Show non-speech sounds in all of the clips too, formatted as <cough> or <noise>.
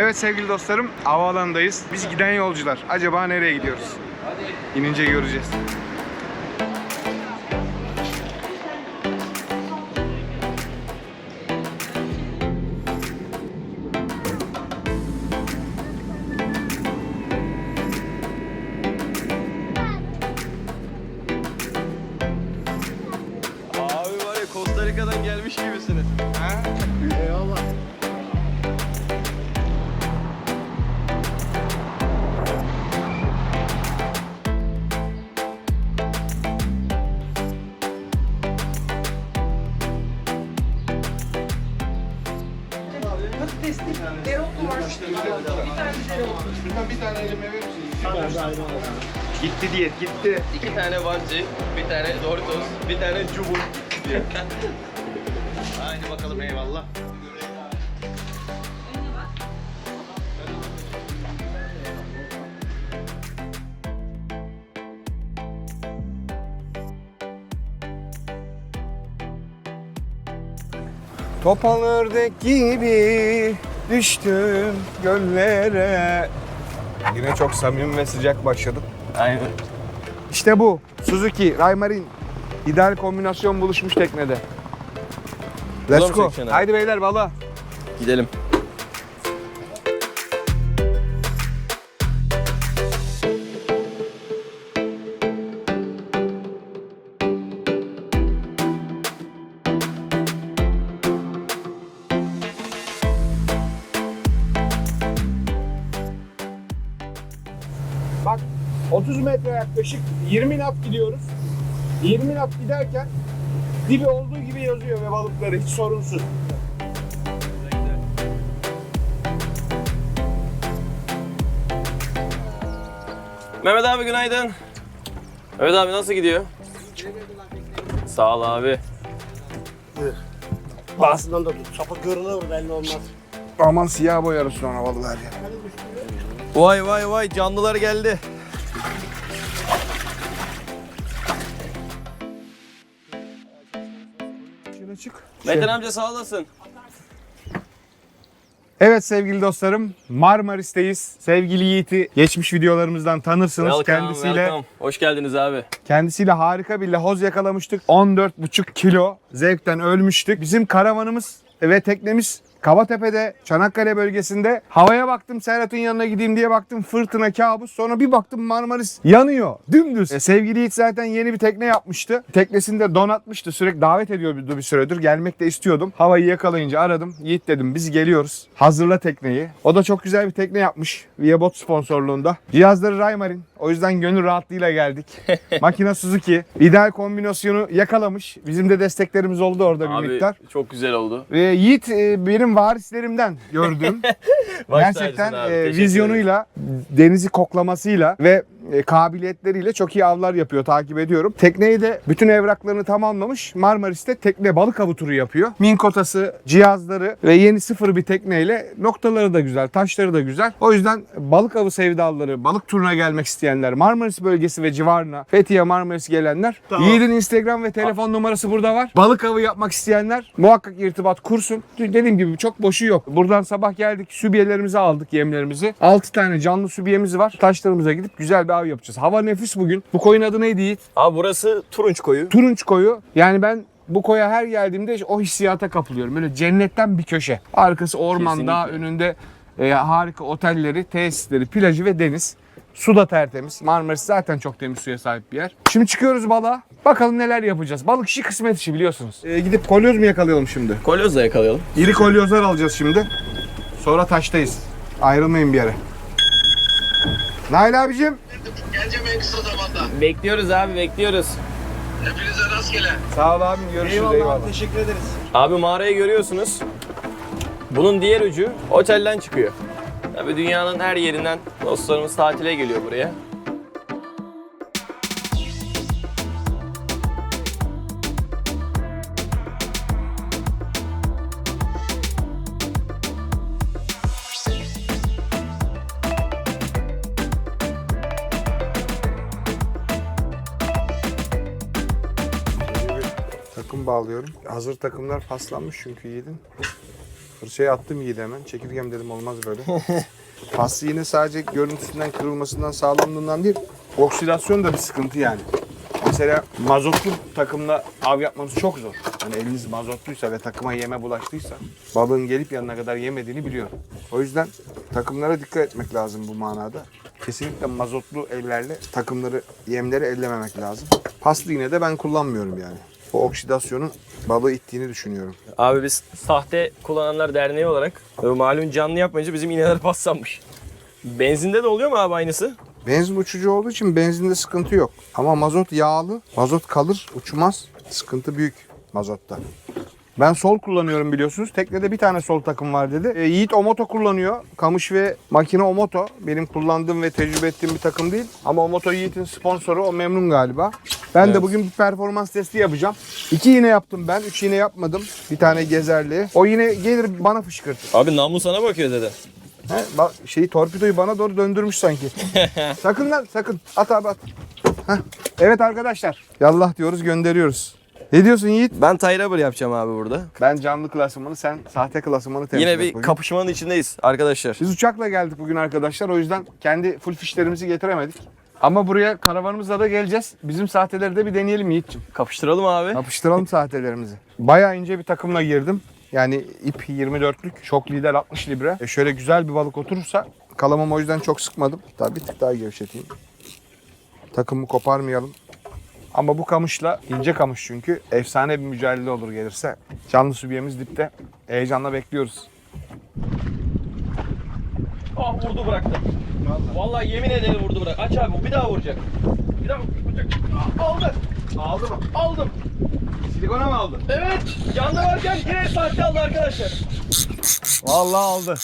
Evet sevgili dostlarım havaalanındayız. Biz giden yolcular. Acaba nereye gidiyoruz? İnince göreceğiz. Gitti diyet gitti. İki tane Vanci, bir tane Doritos, bir tane Cubur. <laughs> Haydi bakalım eyvallah. Topal ördek gibi düştüm göllere. Yine çok samimi ve sıcak başladım. Aynen. İşte bu. Suzuki, Raymarin. İdeal kombinasyon buluşmuş teknede. Let's go. Haydi beyler valla. Gidelim. 30 metre yaklaşık 20 knot gidiyoruz. 20 knot giderken dibi olduğu gibi yazıyor ve balıkları hiç sorunsuz. Mehmet abi günaydın. Mehmet abi nasıl gidiyor? Sağ ol abi. Basından da tut. Çapı görünür belli olmaz. Aman siyah boyarız sonra vallahi. Vay vay vay canlılar geldi. Metin amca sağ olasın. Evet sevgili dostlarım Marmaris'teyiz. Sevgili Yiğit'i geçmiş videolarımızdan tanırsınız. Welcome, kendisiyle welcome. Hoş geldiniz abi. kendisiyle harika bir lahoz yakalamıştık. 14,5 kilo zevkten ölmüştük. Bizim karavanımız ve teknemiz Kavatepe'de, Çanakkale bölgesinde. Havaya baktım Serhat'ın yanına gideyim diye baktım fırtına kabus. Sonra bir baktım Marmaris yanıyor dümdüz. E, sevgili Yiğit zaten yeni bir tekne yapmıştı. Teknesini de donatmıştı. Sürekli davet ediyordu bir süredir. Gelmek de istiyordum. Havayı yakalayınca aradım. Yiğit dedim biz geliyoruz. Hazırla tekneyi. O da çok güzel bir tekne yapmış. Viabot sponsorluğunda. Cihazları Raymarin. O yüzden gönül rahatlığıyla geldik. <laughs> Makine Suzuki. İdeal kombinasyonu yakalamış. Bizim de desteklerimiz oldu orada bir Abi miktar. çok güzel oldu. Ve Yiğit e, benim varislerimden gördüğüm <laughs> Baş gerçekten e, vizyonuyla, denizi koklamasıyla ve kabiliyetleriyle çok iyi avlar yapıyor takip ediyorum. Tekneyi de bütün evraklarını tamamlamış. Marmaris'te tekne balık avı turu yapıyor. Minkotası, cihazları ve yeni sıfır bir tekneyle noktaları da güzel, taşları da güzel. O yüzden balık avı sevdalıları, balık turuna gelmek isteyenler, Marmaris bölgesi ve civarına, Fethiye, Marmaris gelenler. Yiğit'in Instagram ve telefon numarası burada var. Balık avı yapmak isteyenler muhakkak irtibat kursun. Dediğim gibi çok boşu yok. Buradan sabah geldik, sübiyelerimizi aldık, yemlerimizi. 6 tane canlı sübiyemiz var. Taşlarımıza gidip güzel bir av yapacağız. Hava nefis bugün. Bu koyun adı neydi Yiğit? Abi burası Turunç koyu. Turunç koyu. Yani ben bu koya her geldiğimde o hissiyata kapılıyorum. Böyle cennetten bir köşe. Arkası orman, dağ, Kesinlikle. önünde e, harika otelleri, tesisleri, plajı ve deniz. Su da tertemiz. Marmaris zaten çok temiz suya sahip bir yer. Şimdi çıkıyoruz balığa. Bakalım neler yapacağız. Balık işi kısmet işi biliyorsunuz. E, gidip kolyoz mu yakalayalım şimdi? Kolyozla yakalayalım. İri kolyozlar alacağız şimdi. Sonra taştayız. Ayrılmayın bir yere. Nail abicim. Geleceğim en kısa zamanda. Bekliyoruz abi bekliyoruz. Hepinize rastgele. Sağ ol abim. Görüşürüz. Eyvallah. Teşekkür ederiz. Abi mağarayı görüyorsunuz. Bunun diğer ucu otelden çıkıyor. Tabii dünyanın her yerinden dostlarımız tatile geliyor buraya. Hazır takımlar paslanmış çünkü Yiğit'in. Fırçayı attım iyi de hemen. Çekirgem dedim olmaz böyle. <laughs> Paslı yine sadece görüntüsünden kırılmasından sağlamlığından değil. Oksidasyon da bir sıkıntı yani. Mesela mazotlu takımla av yapmanız çok zor. Hani eliniz mazotluysa ve takıma yeme bulaştıysa balığın gelip yanına kadar yemediğini biliyor. O yüzden takımlara dikkat etmek lazım bu manada. Kesinlikle mazotlu ellerle takımları, yemleri ellememek lazım. Paslı yine de ben kullanmıyorum yani. Bu oksidasyonun balığı ittiğini düşünüyorum. Abi biz sahte kullananlar derneği olarak e, malum canlı yapmayınca bizim iğneler <laughs> paslanmış. Benzinde de oluyor mu abi aynısı? Benzin uçucu olduğu için benzinde sıkıntı yok. Ama mazot yağlı. Mazot kalır, uçmaz. Sıkıntı büyük mazotta. Ben sol kullanıyorum biliyorsunuz. Teknede bir tane sol takım var dedi. E, Yiğit Omoto kullanıyor. Kamış ve makine Omoto. Benim kullandığım ve tecrübe ettiğim bir takım değil. Ama Omoto Yiğit'in sponsoru. O memnun galiba. Ben de Evet. bugün bir performans testi yapacağım. İki iğne yaptım ben. Üç iğne yapmadım. Bir tane gezerli. O yine gelir bana fışkırtır. Abi namlu sana bakıyor dede. He, bak şeyi torpidoyu bana doğru döndürmüş sanki. <laughs> sakın lan sakın. At abi at. Heh. Evet arkadaşlar. Yallah diyoruz gönderiyoruz. Ne diyorsun Yiğit? Ben tie rubber yapacağım abi burada. Ben canlı klasmanı sen sahte klasmanı temsil Yine et bir bugün. kapışmanın içindeyiz arkadaşlar. Biz uçakla geldik bugün arkadaşlar. O yüzden kendi full fişlerimizi getiremedik. Ama buraya karavanımızla da geleceğiz. Bizim sahteleri de bir deneyelim Yiğit'ciğim. Kapıştıralım abi. Yapıştıralım sahtelerimizi. Bayağı ince bir takımla girdim. Yani ip 24'lük, şok lider 60 libre. E şöyle güzel bir balık oturursa kalamam o yüzden çok sıkmadım. Daha bir tık daha gevşeteyim. Takımı koparmayalım. Ama bu kamışla, ince kamış çünkü efsane bir mücadele olur gelirse. Canlı sübiyemiz dipte. Heyecanla bekliyoruz. Ah vurdu bıraktı. Vallahi yemin ederim vurdu bırak. Aç abi bir daha vuracak. Bir daha vuracak. Ah, Aldı. Aldı mı? Aldım. Silikona mı aldı? Evet. Canlı varken yine sahte aldı arkadaşlar. Vallahi aldı.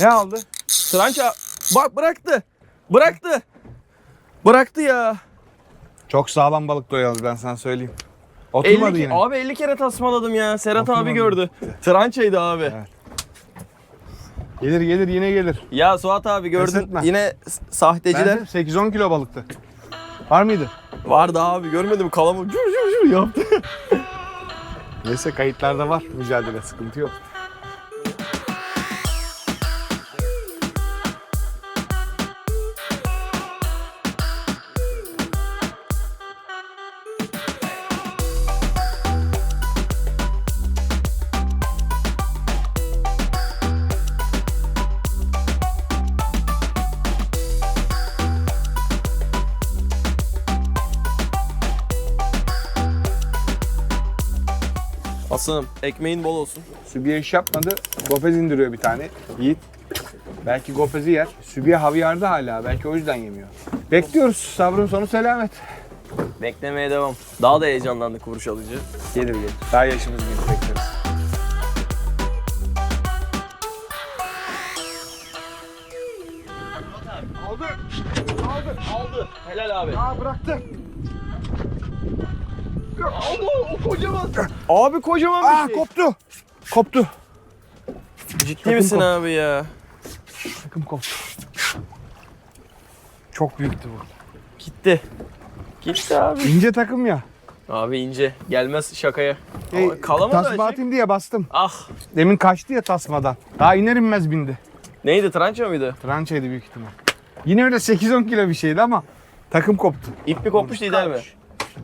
Ne aldı? Trança bak bıraktı. Bıraktı. Bıraktı ya. Çok sağlam balık doyalım ben sana söyleyeyim. Oturmadı 50 yine. Abi 50 kere tasmaladım ya. Serhat Oturmadı. abi gördü. Trançaydı abi. Evet. Gelir gelir yine gelir. Ya Suat abi gördün etme. yine s- sahteciler Bence 8-10 kilo balıktı. Var mıydı? vardı abi görmedim kalamı cür cür cür yaptı. Neyse kayıtlarda var. Mücadele sıkıntı yok. Ekmeğin bol olsun. Sübiye iş yapmadı. Gofez indiriyor bir tane. Yiğit. Belki gofezi yer. Sübiye havyarda hala. Belki o yüzden yemiyor. Bekliyoruz. Sabrın sonu selamet. Beklemeye devam. Daha da heyecanlandık vuruş alıcı. Gelir gelir. Daha yaşımız genç bekleriz. Aldı. Aldı. Aldı. Helal abi. Aa bıraktı. Aldı o kocaman. Abi kocaman Aa bir şey. koptu. Koptu. Ciddi misin koptu. abi ya? Takım koptu. Çok büyüktü bu. Gitti. Gitti abi. İnce takım ya. Abi ince. Gelmez şakaya. Hey, Ama kalamadı tasma açık. atayım diye bastım. Ah. Demin kaçtı ya tasmadan. Daha iner inmez bindi. Neydi trança mıydı? Trançaydı büyük ihtimal. Yine öyle 8-10 kilo bir şeydi ama takım koptu. İp mi kopmuş lider mi?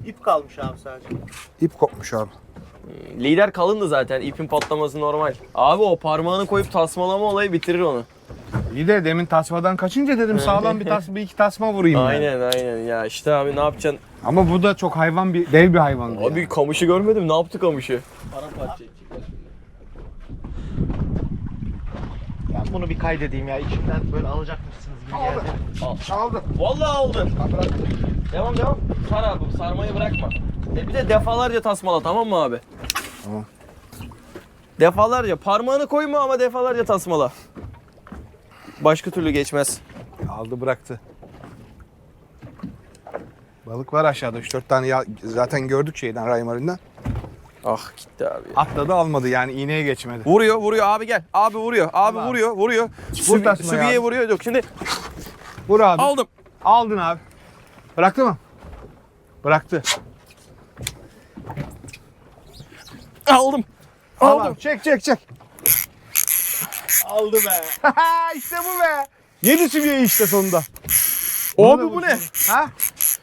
İp kalmış abi sadece. İp kopmuş abi. Lider kalındı zaten. İpin patlaması normal. Abi o parmağını koyup tasmalama olayı bitirir onu. İyi de demin tasmadan kaçınca dedim sağlam bir tas bir iki tasma vurayım. yani. Aynen aynen ya işte abi ne yapacaksın? Ama bu da çok hayvan bir dev bir hayvan. Abi kamışı görmedim ne yaptı kamışı? Ben bunu bir kaydedeyim ya. İçimden böyle alacakmışsınız gibi geldi. Aldı. Vallahi aldı. Devam devam. Sar abi sarmayı bırakma. E bir de defalarca tasmala tamam mı abi? Tamam. Defalarca parmağını koyma ama defalarca tasmala. Başka türlü geçmez. Aldı bıraktı. Balık var aşağıda 3-4 tane ya, zaten gördük şeyden Raymar'ından. Ah gitti abi. Atladı almadı yani iğneye geçmedi. Vuruyor vuruyor abi gel. Abi vuruyor. Abi abi. vuruyor vuruyor. Vur Sübi, sübiye vuruyor. Yok şimdi Vur abi. aldım. Aldın abi. Bıraktı mı? Bıraktı. Aldım. Al Aldım. abi, Çek çek çek. Aldı be. <laughs> işte bu be. Yedi sübiye işte sonunda. Abi bu ne? Ha?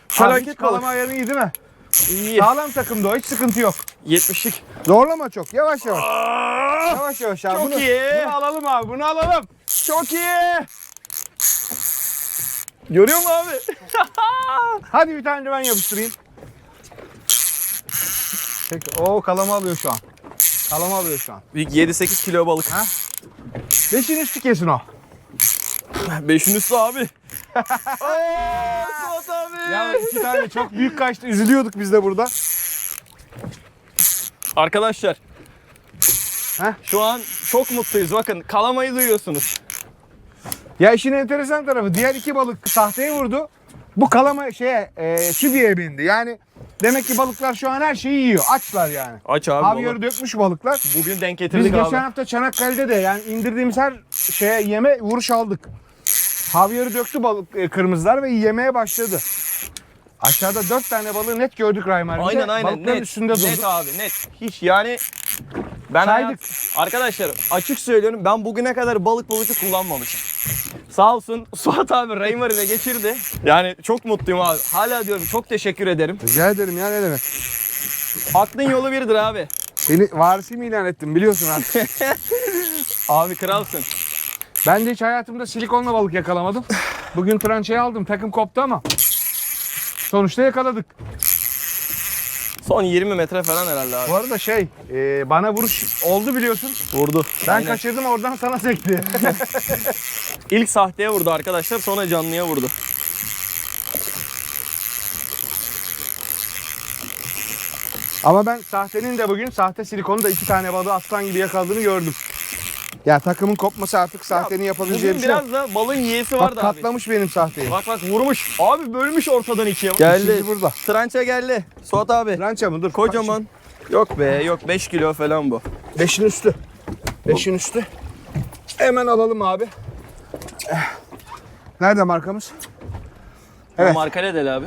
Felaket Abi, kalama ayarı iyi değil mi? İyi. Sağlam takımda o hiç sıkıntı yok. 70'lik. Zorlama çok yavaş yavaş. Yavaş yavaş abi. Çok bunu, iyi. Bunu alalım abi bunu alalım. Çok iyi. Görüyor musun abi? <laughs> Hadi bir tane de ben yapıştırayım. Peki. Oo kalama alıyor şu an. Kalama alıyor şu an. 7-8 kilo balık. Ha? Beşin üstü kesin o. <laughs> Beşin üstü abi. <laughs> Aa, Suat abi. Ya iki tane çok büyük kaçtı. Üzülüyorduk biz de burada. Arkadaşlar. Heh. Şu an çok mutluyuz. Bakın kalamayı duyuyorsunuz. Ya işin enteresan tarafı diğer iki balık sahteye vurdu. Bu kalama şeye e, sübiye bindi. Yani demek ki balıklar şu an her şeyi yiyor. Açlar yani. Aç abi. Havyarı dökmüş balıklar. Bugün denk Biz getirdik geçen abi. hafta Çanakkale'de de yani indirdiğimiz her şeye yeme vuruş aldık. Havyarı döktü balık e, kırmızılar ve yemeye başladı. Aşağıda dört tane balığı net gördük Raymer'de. Aynen aynen. Balıkların Net. üstünde durdu. Net abi net. Hiç yani ben Saydık. hayat- arkadaşlar açık söylüyorum ben bugüne kadar balık balıkçı kullanmamışım. Sağ olsun Suat abi Raymar ile geçirdi. Yani çok mutluyum abi. Hala diyorum çok teşekkür ederim. Rica ederim ya ne demek. Aklın yolu birdir abi. Beni varisi mi ilan ettin biliyorsun artık. <laughs> Abi kralsın. ben de hiç hayatımda silikonla balık yakalamadım. Bugün trançayı aldım takım koptu ama. Sonuçta yakaladık. Son 20 metre falan herhalde abi. Bu arada şey e, bana vuruş oldu biliyorsun. Vurdu. Ben Aynen. kaçırdım oradan sana sekti. <laughs> İlk sahteye vurdu arkadaşlar sonra canlıya vurdu. Ama ben sahtenin de bugün sahte silikonu da iki tane balığı aslan gibi yakaladığını gördüm. Ya takımın kopması artık sahtenin yapabileceği Bugün bir şey yok. biraz da balın yiyesi Bak vardı abi. katlamış benim sahteyi. Bak bak vurmuş. Abi bölmüş ortadan ikiye. İkinci burada. Trança geldi. Suat abi. Rança mı? Dur. Kocaman. Yok be yok 5 kilo falan bu. Beşin üstü. Beşin üstü. Hemen alalım abi. Nerede markamız? Evet. Bu marka ne dedi abi?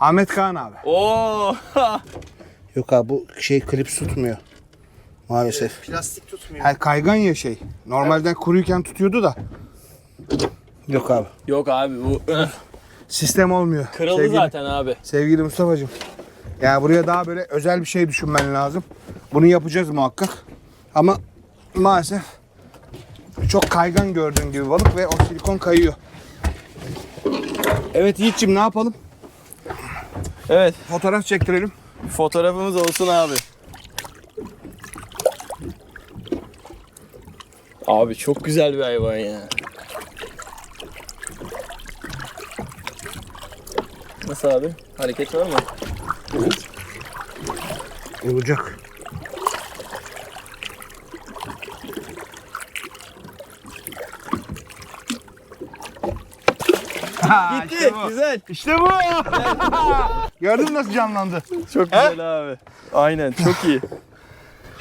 Ahmet Kaan abi. Oo. <laughs> Yok abi bu şey klips tutmuyor. Maalesef. Plastik tutmuyor. Ha, kaygan ya şey. Normalden kuruyken tutuyordu da. Yok abi. yok abi bu <clears throat> Sistem olmuyor. kırıldı Sevgili- zaten abi. Sevgili Mustafa'cığım. Ya buraya daha böyle özel bir şey düşünmen lazım. Bunu yapacağız muhakkak. Ama maalesef çok kaygan gördüğün gibi balık ve o silikon kayıyor. Evet Yiğit'ciğim ne yapalım? Evet Fotoğraf çektirelim. fotoğrafımız olsun abi. Abi çok güzel bir hayvan ya. Nasıl abi? Hareket var mı? Olacak. Gitti. Güzel. İşte bu. <laughs> Gördün mü nasıl canlandı? Çok güzel abi. Aynen çok iyi.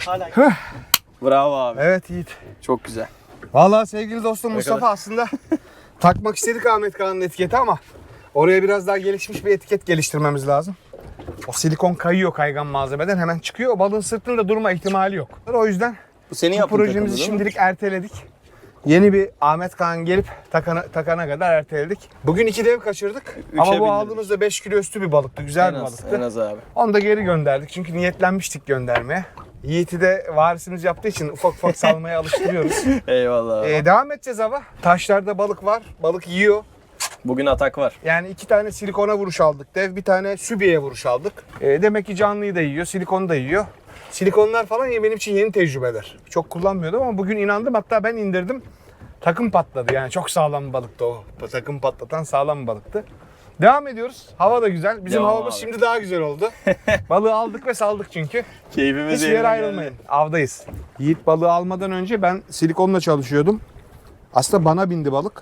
Hala Bravo abi. Evet Yiğit. Çok güzel. Vallahi sevgili dostum Mustafa aslında <laughs> takmak istedik Ahmet Kağan'ın etiketi ama oraya biraz daha gelişmiş bir etiket geliştirmemiz lazım. O silikon kayıyor kaygan malzemeden hemen çıkıyor. O balığın sırtında durma ihtimali yok. O yüzden Bu senin bu projemizi mi? şimdilik erteledik. Yeni bir Ahmet Kağan gelip takana, takana kadar erteledik. Bugün iki dev kaçırdık. ama bu aldığımızda 5 kilo üstü bir balıktı. Güzel En bir az, balıktı. en az abi. Onu da geri gönderdik çünkü niyetlenmiştik göndermeye. Yiğit'i de varisimiz yaptığı için ufak ufak salmaya alıştırıyoruz. <laughs> Eyvallah. Ee, devam edeceğiz ama. Taşlarda balık var. Balık yiyor. Bugün atak var. Yani iki tane silikona vuruş aldık. Dev bir tane sübiye vuruş aldık. Ee, demek ki canlıyı da yiyor, silikonu da yiyor. Silikonlar falan ya benim için yeni tecrübeler. Çok kullanmıyordum ama bugün inandım. Hatta ben indirdim. Takım patladı yani çok sağlam balıktı o. Takım patlatan sağlam balıktı. Devam ediyoruz. Hava da güzel. Bizim Devam havamız abi. şimdi daha güzel oldu. <laughs> Balığı aldık ve saldık çünkü. Keyfimiz Hiçbir yere ayrılmayın. Avdayız. Yiğit balığı almadan önce ben silikonla çalışıyordum. Aslında bana bindi balık.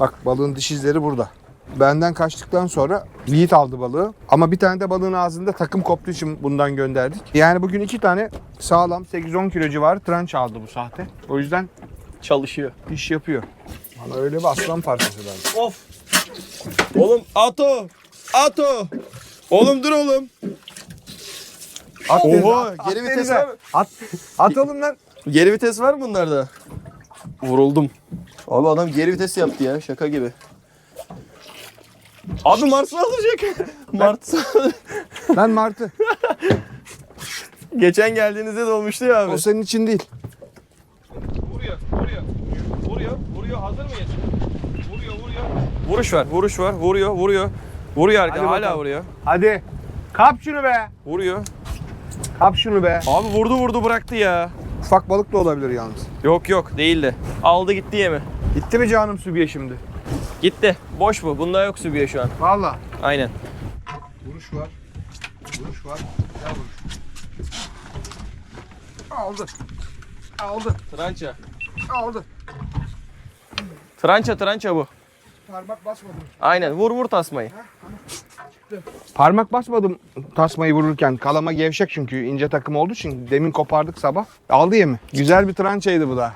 Bak balığın diş izleri burada. Benden kaçtıktan sonra Yiğit aldı balığı. Ama bir tane de balığın ağzında takım koptuğu için bundan gönderdik. Yani bugün iki tane sağlam 8-10 kilo civarı tranç aldı bu sahte. O yüzden Çalışıyor. iş yapıyor. Bana öyle bir aslan parçası lazım. Of. Oğlum Ato. Ato. Oğlum dur oğlum. At at geri vites denize. var mı? At, at oğlum lan. Geri vites var mı bunlarda? Vuruldum. Abi adam geri vites yaptı ya şaka gibi. Abi Mars alacak. Mart. Lan Martı. Geçen geldiğinizde de olmuştu ya abi. O senin için değil. Vuruyor, vuruyor. Vuruyor, vuruyor. Hazır mıyız? Vuruyor, vuruyor. Vuruş var, vuruş var. Vuruyor, vuruyor. Vuruyor arka, Hadi hala bakalım. vuruyor. Hadi. Kap şunu be. Vuruyor. Kap şunu be. Abi vurdu vurdu bıraktı ya. Ufak balık da olabilir yalnız. Yok yok değildi. Aldı gitti yemi. Gitti mi canım sübye şimdi? Gitti. Boş bu. Bunda yok sübüye şu an. Valla. Aynen. Vuruş var. Vuruş var. Güzel vuruş. Aldı. Aldı. Trança. Aldı. Trança trança bu. Parmak basmadım. Aynen. Vur vur tasmayı. Parmak basmadım tasmayı vururken. Kalama gevşek çünkü ince takım olduğu için demin kopardık sabah. Aldı yemi. Güzel bir trançaydı bu da.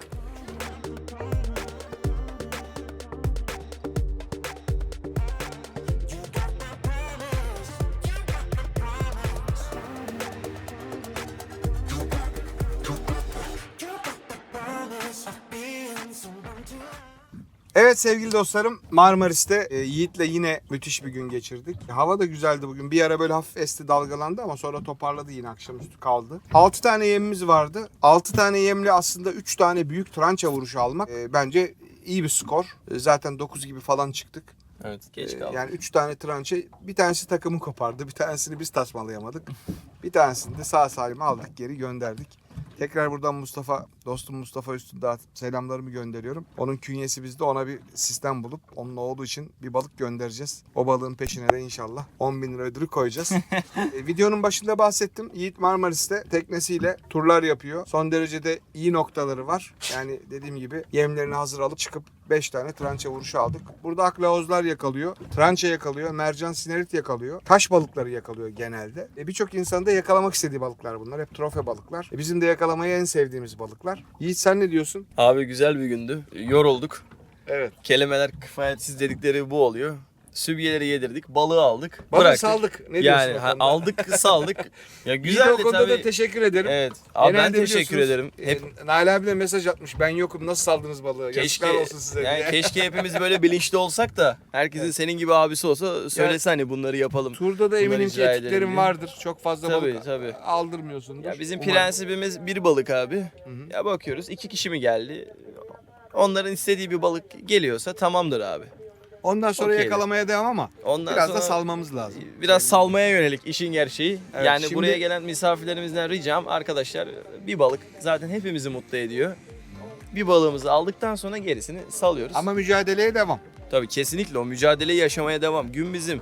Evet sevgili dostlarım Marmaris'te e, Yiğit'le yine müthiş bir gün geçirdik. Hava da güzeldi bugün. Bir ara böyle hafif esti dalgalandı ama sonra toparladı yine akşamüstü kaldı. 6 tane yemimiz vardı. 6 tane yemle aslında 3 tane büyük trança vuruşu almak e, bence iyi bir skor. E, zaten 9 gibi falan çıktık. Evet geç E, kaldı. Yani 3 tane trança bir tanesi takımı kopardı. Bir tanesini biz tasmalayamadık. <laughs> bir tanesini de sağ salim aldık geri gönderdik. Tekrar buradan Mustafa, dostum Mustafa Üstündağ selamlarımı gönderiyorum. Onun künyesi bizde ona bir sistem bulup onun olduğu için bir balık göndereceğiz. O balığın peşine de inşallah 10 bin lira ödülü koyacağız. <laughs> E, videonun başında bahsettim. Yiğit Marmaris'te teknesiyle turlar yapıyor. Son derecede iyi noktaları var. Yani dediğim gibi yemlerini hazır alıp çıkıp 5 tane trança vuruşu aldık. Burada aklaozlar yakalıyor. Trança yakalıyor. Mercan sinerit yakalıyor. Taş balıkları yakalıyor genelde. E, Birçok insanın da yakalamak istediği balıklar bunlar. Hep trofe balıklar. E, bizim de yakalamayı en sevdiğimiz balıklar. Yiğit sen ne diyorsun? Abi güzel bir gündü. Yorulduk. Evet. Kelimeler kifayetsiz dedikleri bu oluyor. Sübyeleri yedirdik, balığı aldık, Balık bıraktık. saldık. Ne diyorsun yani o ha, konuda? aldık, saldık. <laughs> ya Yiğit güzel o konuda tabii. da teşekkür ederim. Evet. Abi ben Genelde teşekkür biliyorsunuz, ederim. Hep e, Nail abi de mesaj atmış. Ben yokum. Nasıl saldınız balığı? keşke Yazıklar olsun size yani diye. keşke <laughs> hepimiz böyle bilinçli olsak da herkesin senin gibi abisi olsa söylese hani bunları yapalım. Turda da Bunları eminim ki diye. vardır. Çok fazla Tabii, balık tabii. aldırmıyorsundur. Ya bizim Umarım. prensibimiz bir balık abi. Ya bakıyoruz iki kişi mi geldi? Onların istediği bir balık geliyorsa tamamdır abi. Ondan sonra Okeydi. yakalamaya devam ama Ondan biraz sonra da salmamız lazım. biraz salmaya yönelik işin gerçeği. Evet, yani şimdi- buraya gelen misafirlerimizden ricam arkadaşlar bir balık zaten hepimizi mutlu ediyor. Bir balığımızı aldıktan sonra gerisini salıyoruz. Ama mücadeleye devam. Tabii kesinlikle o mücadeleyi yaşamaya devam. Gün bizim.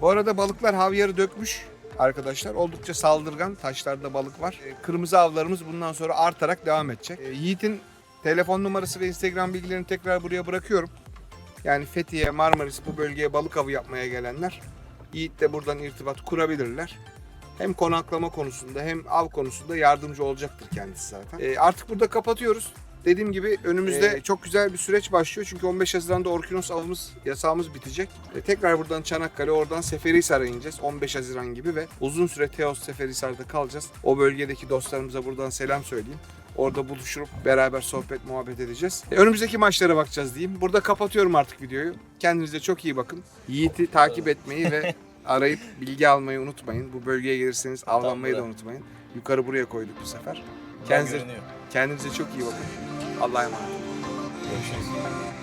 Bu arada balıklar havyarı dökmüş arkadaşlar. Oldukça saldırgan. Taşlarda balık var. E, Kırmızı avlarımız bundan sonra artarak devam edecek. E, Yiğit'in telefon numarası ve Instagram bilgilerini tekrar buraya bırakıyorum. Yani Fethiye, Marmaris bu bölgeye balık avı yapmaya gelenler Yiğit'le buradan irtibat kurabilirler. Hem konaklama konusunda hem av konusunda yardımcı olacaktır kendisi zaten. E, artık burada kapatıyoruz. Dediğim gibi önümüzde Evet. çok güzel bir süreç başlıyor. Çünkü 15 Haziran'da Orkinos avımız, yasağımız bitecek. E, tekrar buradan Çanakkale, oradan Seferihisar'a ineceğiz 15 Haziran gibi ve uzun süre Teos Seferihisar'da kalacağız. O bölgedeki dostlarımıza buradan selam söyleyeyim. Orada buluşup beraber sohbet muhabbet edeceğiz. E, önümüzdeki maçlara bakacağız diyeyim. Burada kapatıyorum artık videoyu. Kendinize çok iyi bakın. Yiğit'i takip etmeyi ve <laughs> arayıp bilgi almayı unutmayın. Bu bölgeye gelirseniz avlanmayı da unutmayın. Yukarı buraya koyduk bu sefer. Kendinize, kendinize çok iyi bakın. Allah'a emanet. Görüşürüz.